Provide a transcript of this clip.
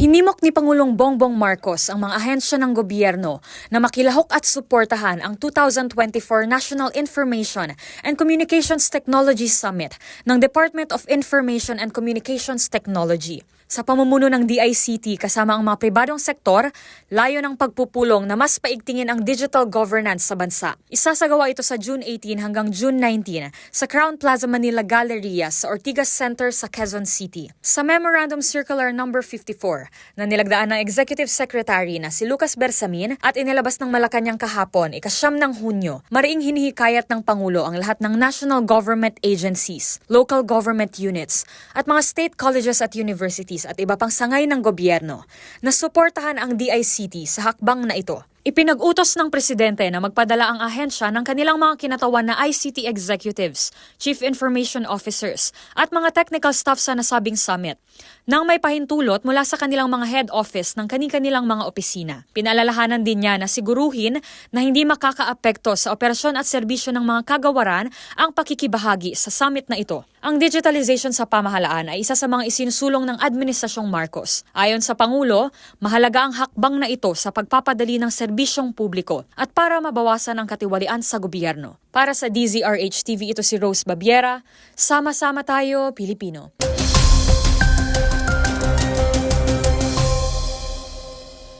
Hinimok ni Pangulong Bongbong Marcos ang mga ahensya ng gobyerno na makilahok at suportahan ang 2024 National Information and Communications Technology Summit ng Department of Information and Communications Technology. Sa pamumuno ng DICT kasama ang mga pribadong sektor, layo ng pagpupulong na mas paigtingin ang digital governance sa bansa. Isasagawa ito sa June 18 hanggang June 19 sa Crown Plaza Manila Galleria sa Ortigas Center sa Quezon City. Sa Memorandum Circular Number 54 na nilagdaan ng Executive Secretary na si Lucas Bersamin at inilabas ng Malacanang kahapon ikasyam ng Hunyo, mariing hinihikayat ng Pangulo ang lahat ng national government agencies, local government units at mga state colleges at universities at iba pang sangay ng gobyerno na suportahan ang DICT sa hakbang na ito. Ipinag-utos ng presidente na magpadala ang ahensya ng kanilang mga kinatawan na ICT executives, chief information officers, at mga technical staff sa nasabing summit nang may pahintulot mula sa kanilang mga head office ng kani-kanilang mga opisina. Pinalalahanan din niya na siguruhin na hindi makakaapekto sa operasyon at serbisyo ng mga kagawaran ang pakikibahagi sa summit na ito. Ang digitalization sa pamahalaan ay isa sa mga isinusulong ng Administrasyong Marcos. Ayon sa Pangulo, mahalaga ang hakbang na ito sa pagpapadali ng serbisyong publiko at para mabawasan ang katiwalian sa gobyerno. Para sa DZRH TV ito si Rose Babiera, sama-sama tayo Pilipino.